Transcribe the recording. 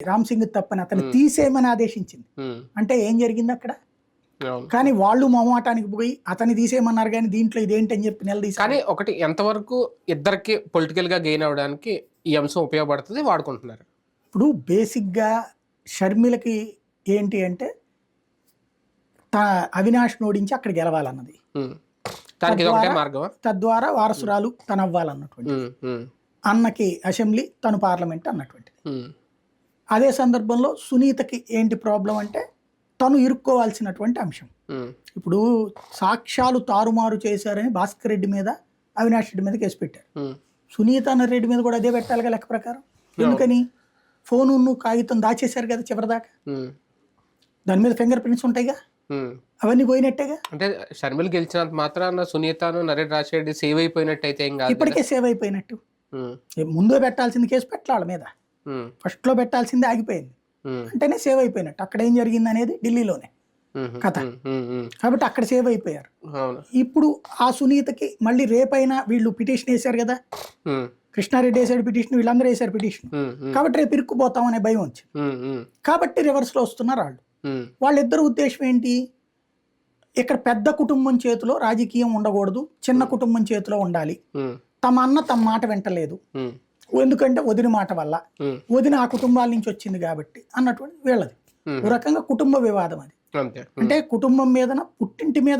రామ్ సింగ్ తప్పని అతను తీసేయమని ఆదేశించింది. అంటే ఏం జరిగింది అక్కడ? కానీ వాళ్ళు మొహమాటానికి పోయి అతన్ని తీసేయమన్నారు కానీ దీంట్లో ఇదేంటి అని చెప్పి నిలదీసి కానీ ఒకటి ఎంతవరకు ఇద్దరికి పొలిటికల్గా గెయిన్ అవడానికి ఈ అంశం ఉపయోగపడుతుంది వాడుకుంటున్నారు? ఇప్పుడు బేసిక్గా షర్మిలకి ఏంటి అంటే అవినాష్ నోడించి అక్కడ గెలవాలన్నది. తద్వారా- వారసురాలు తను అవ్వాలన్నటువంటి ఉమ్, ఉమ్, అన్నకి అసెంబ్లీ తను పార్లమెంట్ అన్నటువంటిది. అదే సందర్భంలో సునీతకి ఏంటి ప్రాబ్లం అంటే తను ఇరుక్కోవాల్సినటువంటి అంశం. ఇప్పుడు సాక్ష్యాలు తారుమారు చేశారని భాస్కర్ రెడ్డి మీద అవినాష్ రెడ్డి మీద కేసు పెట్టారు. సునీత అన్న రెడ్డి మీద కూడా అదే పెట్టాలిగా లెక్క ప్రకారం. ఎందుకని? ఫోను కాగితం దాచేశారు కదా చివరిదాకా. దాని మీద ఫింగర్ ప్రింట్స్ ఉంటాయిగా. అవన్నీ పోయినట్టేగా? అంటే షర్మిల గెలిచినంత మాత్రాన సునీతను నరేష్ రాజశేఖర్ సేవ్ అయిపోయినట్టు అయితే ఇప్పటికే సేవ్ అయిపోయినట్టు. ముందే పెట్టాల్సింది కేసు పెట్టాలి మీద. ఫస్ట్లో పెట్టాల్సిందే ఆగిపోయింది. ఉమ్, అంటేనే సేవ్ అయిపోయినట్టు. అక్కడ ఏం జరిగింది అనేది ఢిల్లీలోనే ఉమ్, కథ. కాబట్టి అక్కడ సేవ్ అయిపోయారు. ఇప్పుడు ఆ సునీతకి మళ్ళీ రేపైనా వీళ్ళు పిటిషన్ వేశారు కదా? కృష్ణారెడ్డి వేసాడు పిటిషన్ వీళ్ళందరూ వేశారు పిటిషన్. కాబట్టి రేపు ఇరుక్కుపోతాం అనే భయం వచ్చింది. ఉమ్, కాబట్టి రివర్స్లో వస్తున్నారు వాళ్ళు. వాళ్ళిద్దరు ఉద్దేశం ఏంటి? ఇక్కడ పెద్ద కుటుంబం చేతిలో రాజకీయం ఉండకూడదు చిన్న కుటుంబం చేతిలో ఉండాలి. తమ అన్న తమ మాట వింటలేదు. ఎందుకంటే వదిన మాట వల్ల వదిన ఆ కుటుంబాల నుంచి వచ్చింది కాబట్టి అన్నటువంటి వీళ్ళది. ఓ రకంగా కుటుంబ వివాదం అది. అంటే కుటుంబం మీదన పుట్టింటి మీద